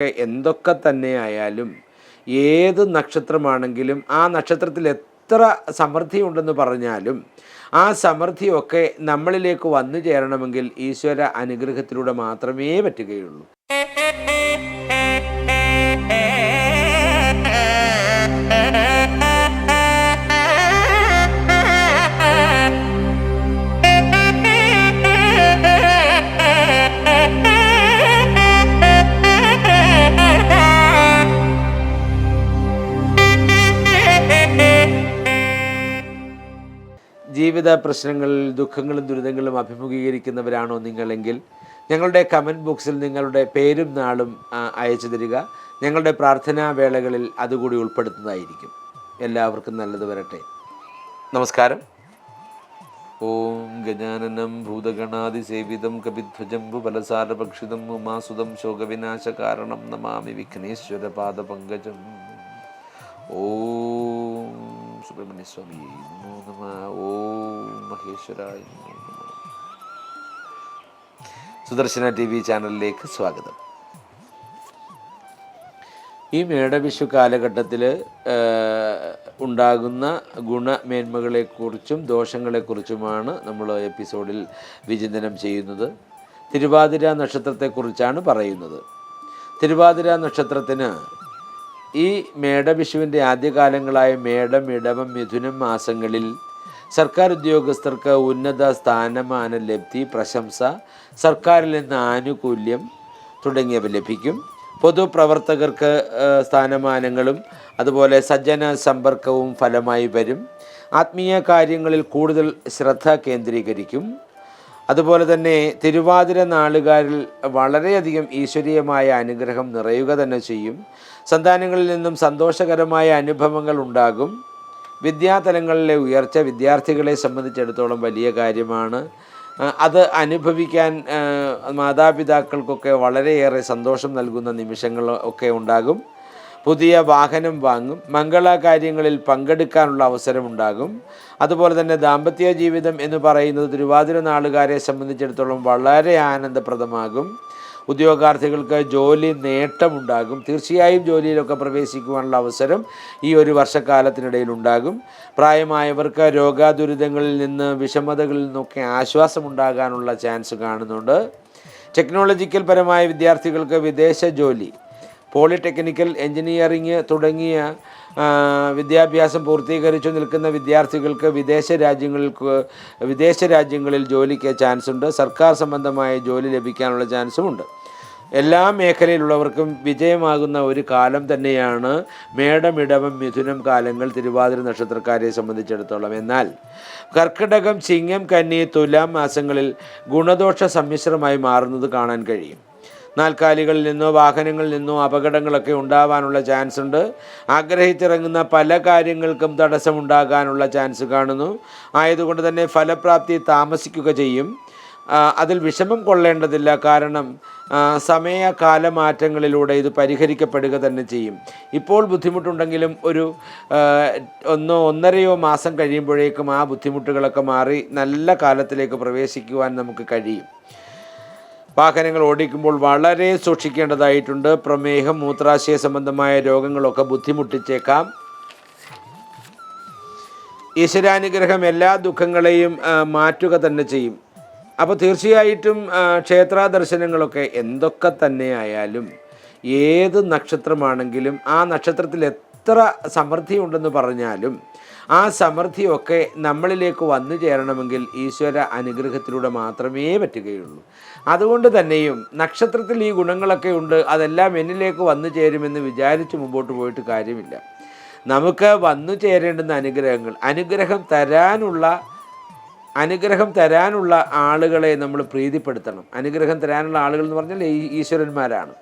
എന്തൊക്കെ തന്നെ ആയാലും ഏത് നക്ഷത്രമാണെങ്കിലും ആ നക്ഷത്രത്തിൽ എത്ര സമൃദ്ധി ഉണ്ടെന്ന് പറഞ്ഞാലും ആ സമൃദ്ധിയൊക്കെ നമ്മളിലേക്ക് വന്നു ചേരണമെങ്കിൽ ഈശ്വര അനുഗ്രഹത്തിലൂടെ മാത്രമേ പറ്റുകയുള്ളൂ. ജീവിത പ്രശ്നങ്ങളിൽ ദുഃഖങ്ങളും ദുരിതങ്ങളും അഭിമുഖീകരിക്കുന്നവരാണോ നിങ്ങളെങ്കിൽ ഞങ്ങളുടെ കമന്റ് ബോക്സിൽ നിങ്ങളുടെ പേരും നാളും അയച്ചു തരിക. ഞങ്ങളുടെ പ്രാർത്ഥനാ വേളകളിൽ അതുകൂടി ഉൾപ്പെടുത്തുന്നതായിരിക്കും. എല്ലാവർക്കും നല്ലത് വരട്ടെ. നമസ്കാരം. ഓം ഗജാനനം ഭൂതഗണാതിസേവിതം കപിധ്വജംബു ബലസാരഭക്ഷിതം ഉമാസുതം ശോകവിനാശകാരണം നമാമി വിഘ്നേശ്വര പാദപങ്കജം ഓം സുബ്രഹ്മണ്യ സ്വാമി നമോ നമ ഓം മഹേശ്വരായ സുദർശന ടി വി ചാനലിലേക്ക് സ്വാഗതം. ഈ മേടവിഷു കാലഘട്ടത്തിൽ ഉണ്ടാകുന്ന ഗുണമേന്മകളെക്കുറിച്ചും ദോഷങ്ങളെക്കുറിച്ചുമാണ് നമ്മൾ എപ്പിസോഡിൽ വിചിന്തനം ചെയ്യുന്നത്. തിരുവാതിര നക്ഷത്രത്തെക്കുറിച്ചാണ് പറയുന്നത്. തിരുവാതിര നക്ഷത്രത്തിന് ഈ മേടവിഷുവിന്റെ ആദ്യകാലങ്ങളായ മേടം ഇടവം മിഥുനം മാസങ്ങളിൽ സർക്കാർ ഉദ്യോഗസ്ഥർക്ക് ഉന്നത സ്ഥാനമാന ലബ്ധി പ്രശംസ സർക്കാരിൽ നിന്ന് ആനുകൂല്യം തുടങ്ങിയവ ലഭിക്കും. പൊതുപ്രവർത്തകർക്ക് സ്ഥാനമാനങ്ങളും അതുപോലെ സജ്ജന സമ്പർക്കവും ഫലമായി വരും. ആത്മീയ കാര്യങ്ങളിൽ കൂടുതൽ ശ്രദ്ധ കേന്ദ്രീകരിക്കും. അതുപോലെ തന്നെ തിരുവാതിര നാളുകാരിൽ വളരെയധികം ഈശ്വരീയമായ അനുഗ്രഹം നിറയുക തന്നെ ചെയ്യും. സന്താനങ്ങളിൽ നിന്നും സന്തോഷകരമായ അനുഭവങ്ങൾ ഉണ്ടാകും. വിദ്യാതലങ്ങളിലെ ഉയർച്ച വിദ്യാർത്ഥികളെ സംബന്ധിച്ചിടത്തോളം വലിയ കാര്യമാണ്. അത് അനുഭവിക്കാൻ മാതാപിതാക്കൾക്കൊക്കെ വളരെയേറെ സന്തോഷം നൽകുന്ന നിമിഷങ്ങൾ ഒക്കെ ഉണ്ടാകും. പുതിയ വാഹനം വാങ്ങും. മംഗളകാര്യങ്ങളിൽ പങ്കെടുക്കാനുള്ള അവസരമുണ്ടാകും അതുപോലെ തന്നെ ദാമ്പത്യ ജീവിതം എന്ന് പറയുന്നത് തിരുവാതിര നാളുകാരെ സംബന്ധിച്ചിടത്തോളം വളരെ ആനന്ദപ്രദമാകും. ഉദ്യോഗാർത്ഥികൾക്ക് ജോലി നേട്ടമുണ്ടാകും. തീർച്ചയായും ജോലിയിലൊക്കെ പ്രവേശിക്കുവാനുള്ള അവസരം ഈ ഒരു വർഷക്കാലത്തിനിടയിൽ ഉണ്ടാകും. പ്രായമായവർക്ക് രോഗാദുരിതങ്ങളിൽ നിന്ന് വിഷമതകളിൽ നിന്നൊക്കെ ആശ്വാസമുണ്ടാകാനുള്ള ചാൻസ് കാണുന്നുണ്ട്. ടെക്നോളജിക്കൽ പരമായ വിദ്യാർത്ഥികൾക്ക് വിദേശ ജോലി പോളിടെക്നിക്കൽ എഞ്ചിനീയറിംഗ് തുടങ്ങിയ വിദ്യാഭ്യാസം പൂർത്തീകരിച്ചു നിൽക്കുന്ന വിദ്യാർത്ഥികൾക്ക് വിദേശ രാജ്യങ്ങൾക്ക് വിദേശ രാജ്യങ്ങളിൽ ജോലിക്ക് ചാൻസ് ഉണ്ട് സർക്കാർ സംബന്ധമായ ജോലി ലഭിക്കാനുള്ള ചാൻസും ഉണ്ട് എല്ലാ മേഖലയിലുള്ളവർക്കും വിജയമാകുന്ന ഒരു കാലം തന്നെയാണ് മേടമിടവം മിഥുനം കാലങ്ങൾ തിരുവാതിര നക്ഷത്രക്കാരെ സംബന്ധിച്ചിടത്തോളം. എന്നാൽ കർക്കിടകം ചിങ്ങം കന്നി തുലാം മാസങ്ങളിൽ ഗുണദോഷ സമ്മിശ്രമായി മാറുന്നത് കാണാൻ കഴിയും. നാൽക്കാലികളിൽ നിന്നോ വാഹനങ്ങളിൽ നിന്നോ അപകടങ്ങളൊക്കെ ഉണ്ടാവാനുള്ള ചാൻസ് ഉണ്ട്. ആഗ്രഹിച്ചിറങ്ങുന്ന പല കാര്യങ്ങൾക്കും തടസ്സമുണ്ടാകാനുള്ള ചാൻസ് കാണുന്നു. ആയതുകൊണ്ട് തന്നെ ഫലപ്രാപ്തി താമസിക്കുക ചെയ്യും. അതിൽ വിഷമം കൊള്ളേണ്ടതില്ല. കാരണം സമയ കാലമാറ്റങ്ങളിലൂടെ ഇത് പരിഹരിക്കപ്പെടുക തന്നെ ചെയ്യും. ഇപ്പോൾ ബുദ്ധിമുട്ടുണ്ടെങ്കിലും ഒരു ഒന്നോ ഒന്നരയോ മാസം കഴിയുമ്പോഴേക്കും ആ ബുദ്ധിമുട്ടുകളൊക്കെ മാറി നല്ല കാലത്തിലേക്ക് പ്രവേശിക്കുവാൻ നമുക്ക് കഴിയും. വാഹനങ്ങൾ ഓടിക്കുമ്പോൾ വളരെ സൂക്ഷിക്കേണ്ടതായിട്ടുണ്ട്. പ്രമേഹം മൂത്രാശയ സംബന്ധമായ രോഗങ്ങളൊക്കെ ബുദ്ധിമുട്ടിച്ചേക്കാം. ഈശ്വരാനുഗ്രഹം എല്ലാ ദുഃഖങ്ങളെയും മാറ്റുക തന്നെ ചെയ്യും. അപ്പോൾ തീർച്ചയായിട്ടും ക്ഷേത്ര ദർശനങ്ങളൊക്കെ എന്തൊക്കെ തന്നെ ആയാലും ഏത് നക്ഷത്രമാണെങ്കിലും ആ നക്ഷത്രത്തിൽ എത്ര സമൃദ്ധി ഉണ്ടെന്ന് പറഞ്ഞാലും ആ സമൃദ്ധിയൊക്കെ നമ്മളിലേക്ക് വന്നു ചേരണമെങ്കിൽ ഈശ്വര അനുഗ്രഹത്തിലൂടെ മാത്രമേ പറ്റുകയുള്ളൂ. അതുകൊണ്ട് തന്നെയും നക്ഷത്രത്തിൽ ഈ ഗുണങ്ങളൊക്കെ ഉണ്ട് അതെല്ലാം എന്നിലേക്ക് വന്നു ചേരുമെന്ന് വിചാരിച്ച് മുമ്പോട്ട് പോയിട്ട് കാര്യമില്ല. നമുക്ക് വന്നു ചേരേണ്ടുന്ന അനുഗ്രഹങ്ങൾ അനുഗ്രഹം തരാനുള്ള അനുഗ്രഹം തരാനുള്ള ആളുകളെ നമ്മൾ പ്രീതിപ്പെടുത്തണം. അനുഗ്രഹം തരാനുള്ള ആളുകൾ എന്ന് പറഞ്ഞാൽ ഈശ്വരന്മാരാണ്.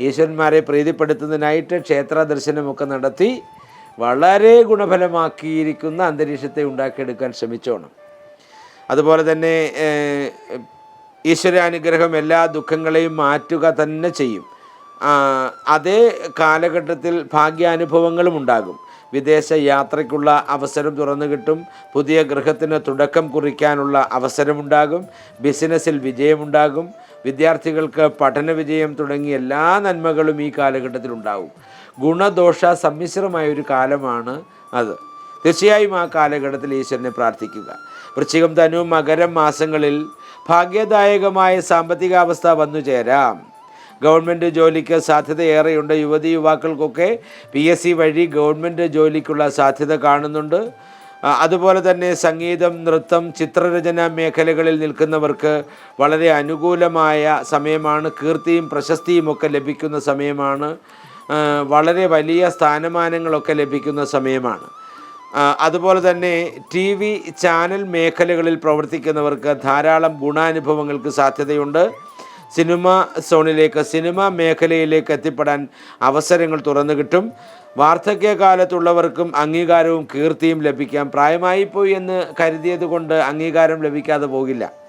ഈശ്വരന്മാരെ പ്രീതിപ്പെടുത്തുന്നതിനായിട്ട് ക്ഷേത്ര ദർശനമൊക്കെ നടത്തി വളരെ ഗുണഫലമാക്കിയിരിക്കുന്ന അന്തരീക്ഷത്തെ ഉണ്ടാക്കിയെടുക്കാൻ ശ്രമിച്ചോണം. അതുപോലെ തന്നെ ഈശ്വരാനുഗ്രഹം എല്ലാ ദുഃഖങ്ങളെയും മാറ്റുക തന്നെ ചെയ്യും. അതേ കാലഘട്ടത്തിൽ ഭാഗ്യാനുഭവങ്ങളും ഉണ്ടാകും. വിദേശ യാത്രയ്ക്കുള്ള അവസരം തുറന്നു കിട്ടും. പുതിയ ഗൃഹത്തിന് തുടക്കം കുറിക്കാനുള്ള അവസരമുണ്ടാകും. ബിസിനസ്സിൽ വിജയമുണ്ടാകും. വിദ്യാർത്ഥികൾക്ക് പഠന വിജയം തുടങ്ങിയ എല്ലാ നന്മകളും ഈ കാലഘട്ടത്തിൽ ഉണ്ടാകും. ഗുണദോഷ സമ്മിശ്രമായ ഒരു കാലമാണ് അത്. തീർച്ചയായും ആ കാലഘട്ടത്തിൽ ഈശ്വരനെ പ്രാർത്ഥിക്കുക. വൃശ്ചികം തനു മകരം മാസങ്ങളിൽ ഭാഗ്യദായകമായ സാമ്പത്തികാവസ്ഥ വന്നു ചേരാം ഗവൺമെന്റ് ജോലിക്ക് സാധ്യതയേറെയുണ്ട് യുവതി യുവാക്കൾക്കൊക്കെ പി എസ് സി വഴി ഗവൺമെന്റ് ജോലിക്കുള്ള സാധ്യത കാണുന്നുണ്ട്. അതുപോലെ തന്നെ സംഗീതം നൃത്തം ചിത്രരചന മേഖലകളിൽ നിൽക്കുന്നവർക്ക് വളരെ അനുകൂലമായ സമയമാണ്. കീർത്തിയും പ്രശസ്തിയും ഒക്കെ ലഭിക്കുന്ന സമയമാണ്. വളരെ വലിയ സ്ഥാനമാനങ്ങളൊക്കെ ലഭിക്കുന്ന സമയമാണ്. അതുപോലെ തന്നെ ടി വി ചാനൽ മേഖലകളിൽ പ്രവർത്തിക്കുന്നവർക്ക് ധാരാളം ഗുണാനുഭവങ്ങൾക്ക് സാധ്യതയുണ്ട്. സിനിമ സോണിലേക്ക് സിനിമ മേഖലയിലേക്ക് എത്തിപ്പെടാൻ അവസരങ്ങൾ തുറന്നു കിട്ടും. വാർദ്ധക്യകാലത്തുള്ളവർക്കും അംഗീകാരവും കീർത്തിയും ലഭിക്കാം. പ്രായമായിപ്പോയി എന്ന് കരുതിയത് കൊണ്ട് അംഗീകാരം ലഭിക്കാതെ പോകില്ല.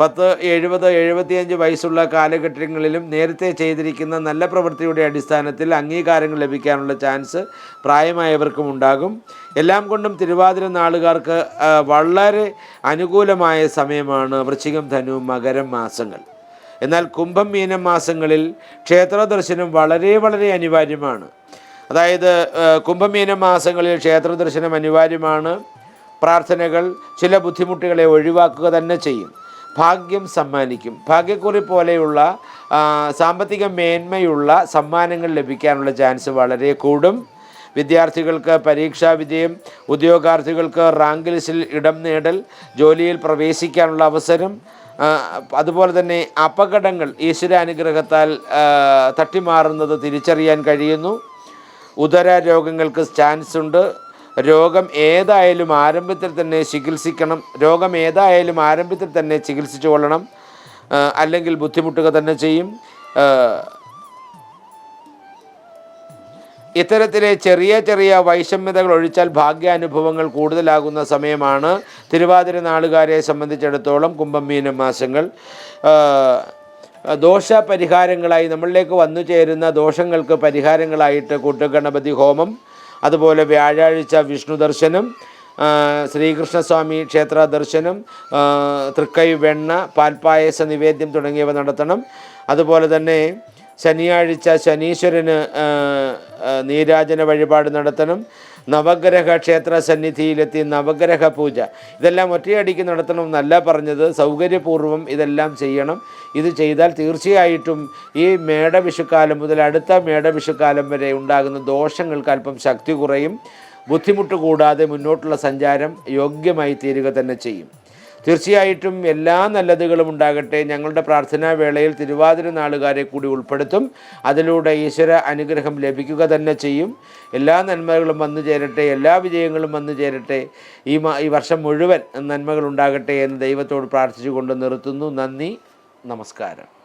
പത്ത് എഴുപത് എഴുപത്തിയഞ്ച് വയസ്സുള്ള കാലഘട്ടങ്ങളിലും നേരത്തെ ചെയ്തിരിക്കുന്ന നല്ല പ്രവൃത്തിയുടെ അടിസ്ഥാനത്തിൽ അംഗീകാരങ്ങൾ ലഭിക്കാനുള്ള ചാൻസ് പ്രായമായവർക്കും ഉണ്ടാകും. എല്ലാം കൊണ്ടും തിരുവാതിര നാളുകാർക്ക് വളരെ അനുകൂലമായ സമയമാണ്. വൃശ്ചികം ധനു മകരം മാസങ്ങൾ. എന്നാൽ കുംഭം മീനം മാസങ്ങളിൽ ക്ഷേത്ര ദർശനം വളരെ വളരെ അനിവാര്യമാണ്. അതായത് കുംഭമീന മാസങ്ങളിൽ ക്ഷേത്ര ദർശനം അനിവാര്യമാണ്. പ്രാർത്ഥനകൾ ചില ബുദ്ധിമുട്ടുകളെ ഒഴിവാക്കുക തന്നെ ചെയ്യും. ഭാഗ്യം സമ്മാനിക്കും. ഭാഗ്യക്കുറി പോലെയുള്ള സാമ്പത്തിക മേന്മയുള്ള സമ്മാനങ്ങൾ ലഭിക്കാനുള്ള ചാൻസ് വളരെ കൂടും. വിദ്യാർത്ഥികൾക്ക് പരീക്ഷാ വിജയം ഉദ്യോഗാർത്ഥികൾക്ക് റാങ്ക് ലിസ്റ്റിൽ ഇടം നേടൽ ജോലിയിൽ പ്രവേശിക്കാനുള്ള അവസരം അതുപോലെ തന്നെ അപകടങ്ങൾ ഈശ്വര അനുഗ്രഹത്താൽ ആ, തട്ടിമാറുന്നത് തിരിച്ചറിയാൻ കഴിയുന്നു. ഉദര രോഗങ്ങൾക്ക് ചാൻസ് ഉണ്ട്. രോഗം ഏതായാലും ആരംഭത്തിൽ തന്നെ ചികിത്സിക്കണം. രോഗം ഏതായാലും ആരംഭത്തിൽ തന്നെ ചികിത്സിച്ചു കൊള്ളണം. അല്ലെങ്കിൽ ബുദ്ധിമുട്ടുക തന്നെ ചെയ്യും. ഇത്തരത്തിലെ ചെറിയ ചെറിയ വൈഷമ്യതകൾ ഒഴിച്ചാൽ ഭാഗ്യാനുഭവങ്ങൾ കൂടുതലാകുന്ന സമയമാണ്. തിരുവാതിര നാളുകാരെ സംബന്ധിച്ചിടത്തോളം കുംഭം മീനം മാസങ്ങൾ. ദോഷ പരിഹാരങ്ങളായി നമ്മളിലേക്ക് വന്നു ചേരുന്ന ദോഷങ്ങൾക്ക് പരിഹാരങ്ങളായിട്ട് കൂട്ടുഗണപതി ഹോമം അതുപോലെ വ്യാഴാഴ്ച വിഷ്ണു ദർശനം ശ്രീകൃഷ്ണസ്വാമി ക്ഷേത്ര ദർശനം തൃക്കൈ വെണ്ണ പാൽപ്പായസ നിവേദ്യം തുടങ്ങിയവ നടത്തണം. അതുപോലെ തന്നെ ശനിയാഴ്ച ശനീശ്വരന് നീരാജന വഴിപാട് നടത്തണം. നവഗ്രഹ ക്ഷേത്ര സന്നിധിയിലെത്തി നവഗ്രഹ പൂജ. ഇതെല്ലാം ഒറ്റയടിക്ക് നടത്തണം എന്നല്ല പറഞ്ഞത്. സൗകര്യപൂർവം ഇതെല്ലാം ചെയ്യണം. ഇത് ചെയ്താൽ തീർച്ചയായിട്ടും ഈ മേടവിഷുക്കാലം മുതൽ അടുത്ത മേടവിഷുക്കാലം വരെ ഉണ്ടാകുന്ന ദോഷങ്ങൾക്ക് അല്പം ശക്തി കുറയും. ബുദ്ധിമുട്ട് കൂടാതെ മുന്നോട്ടുള്ള സഞ്ചാരം യോഗ്യമായി തീരുക തന്നെ ചെയ്യും. തീർച്ചയായിട്ടും എല്ലാ നല്ലതുകളും ഉണ്ടാകട്ടെ. ഞങ്ങളുടെ പ്രാർത്ഥനാ വേളയിൽ തിരുവാതിര നാളുകാരെ കൂടി ഉൾപ്പെടുത്തും. അതിലൂടെ ഈശ്വര അനുഗ്രഹം ലഭിക്കുക തന്നെ ചെയ്യും. എല്ലാ നന്മകളും വന്നു ചേരട്ടെ. എല്ലാ വിജയങ്ങളും വന്നു ചേരട്ടെ. ഈ ഈ വർഷം മുഴുവൻ നന്മകൾ ഉണ്ടാകട്ടെ എന്ന് ദൈവത്തോട് പ്രാർത്ഥിച്ചുകൊണ്ട് നിർത്തുന്നു. നന്ദി. നമസ്കാരം.